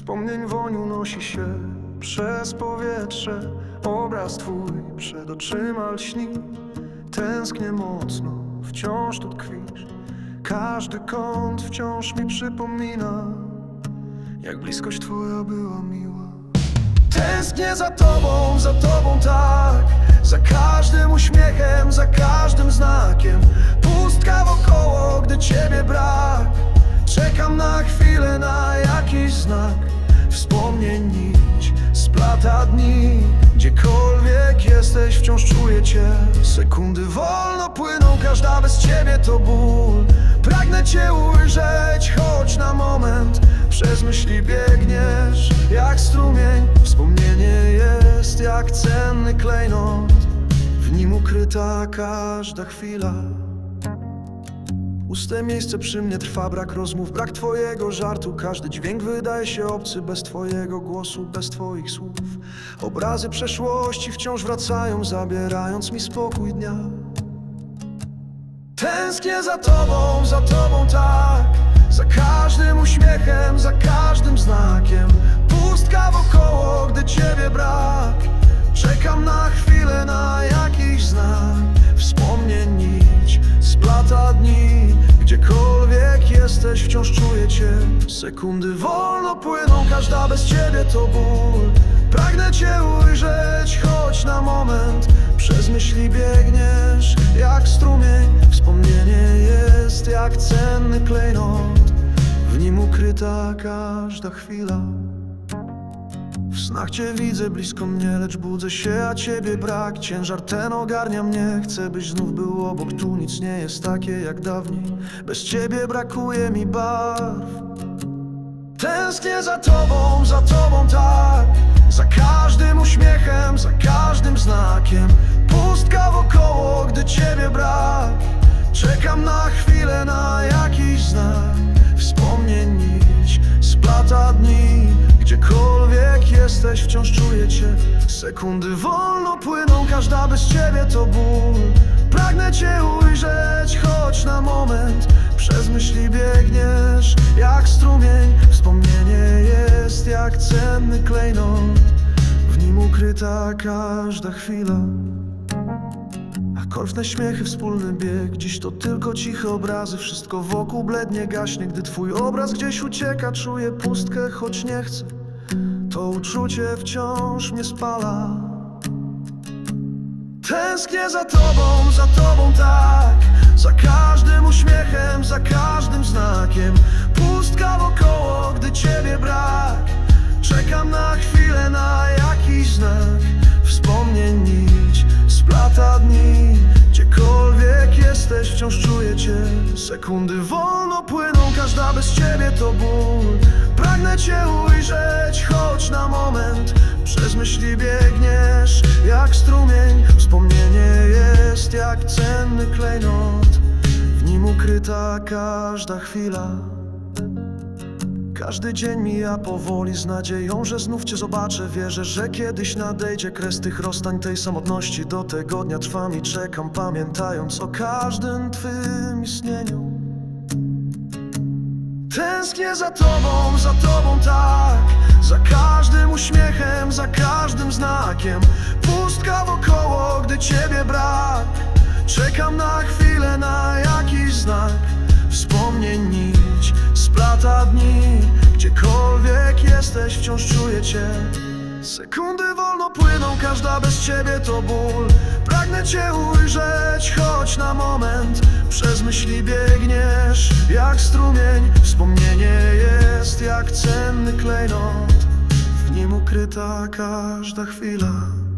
Wspomnień woń unosi się przez powietrze. Obraz twój przed oczyma lśni. Tęsknię mocno, wciąż tu tkwisz. Każdy kąt wciąż mi przypomina Jak bliskość twoja była miła. Tęsknię za tobą, za tobą tak Za każdym uśmiechem, za każdym znakiem splata dni Gdziekolwiek jesteś, wciąż czuję cię. Sekundy wolno płyną, każda bez ciebie to ból. Pragnę cię ujrzeć, choć na moment Przez myśli biegniesz, jak strumień Wspomnienie jest jak cenny klejnot. W nim ukryta każda chwila Puste miejsce przy mnie trwa, brak rozmów, brak twojego żartu. Każdy dźwięk wydaje się obcy, bez twojego głosu, bez twoich słów. Obrazy przeszłości wciąż wracają, zabierając mi spokój dnia. Tęsknię za tobą, za tobą tak. Za każdym uśmiechem, za każdym znakiem jesteś, wciąż czuję cię. Sekundy wolno płyną, każda bez ciebie to ból. Pragnę cię ujrzeć, choć na moment. Przez myśli biegniesz, jak strumień. Wspomnienie jest jak cenny klejnot. W nim ukryta każda chwila w snach cię widzę blisko mnie, lecz budzę się, a ciebie brak. Ciężar ten ogarnia mnie, chcę byś znów był obok. Tu nic nie jest takie jak dawniej. Bez ciebie brakuje mi barw. Tęsknię za tobą, za tobą tak. Za każdym uśmiechem, za każdym znakiem. Pustka wokoło, gdy ciebie brak. Czekam na chwilę, na jakiś znak. Wspomnień nić, splata jesteś, wciąż czuję cię. Sekundy wolno płyną, każda bez ciebie to ból. Pragnę cię ujrzeć, choć na moment Przez myśli biegniesz, jak strumień Wspomnienie jest jak cenny klejnot W nim ukryta każda chwila. Akorwne śmiechy, wspólny bieg. Dziś to tylko ciche obrazy. Wszystko wokół blednie gaśnie. Gdy twój obraz gdzieś ucieka Czuję pustkę, choć nie chcę To uczucie wciąż mnie spala. Tęsknię za tobą, za tobą tak. Za każdym uśmiechem, za każdym znakiem. Pustka wokoło, gdy ciebie brak. Czekam na chwilę, na jakiś znak. Wspomnień nić, splata dni. Gdziekolwiek jesteś, wciąż czuję Sekundy wolno płyną, każda bez ciebie to ból. Pragnę cię ujrzeć, choć na moment. Przez myśli biegniesz, jak strumień Wspomnienie jest jak cenny klejnot. W nim ukryta każda chwila każdy dzień mija powoli z nadzieją, że znów cię zobaczę. Wierzę, że kiedyś nadejdzie kres tych rozstań tej samotności. Do tego dnia trwam i czekam, pamiętając o każdym twym istnieniu. Tęsknię za tobą, za tobą tak Za każdym uśmiechem, za każdym znakiem. Pustka wokoło, gdy ciebie brak. Czekam na chwilę, wciąż czuję cię. Sekundy wolno płyną, każda bez ciebie to ból. Pragnę cię ujrzeć, choć na moment Przez myśli biegniesz, jak strumień Wspomnienie jest jak cenny klejnot. W nim ukryta każda chwila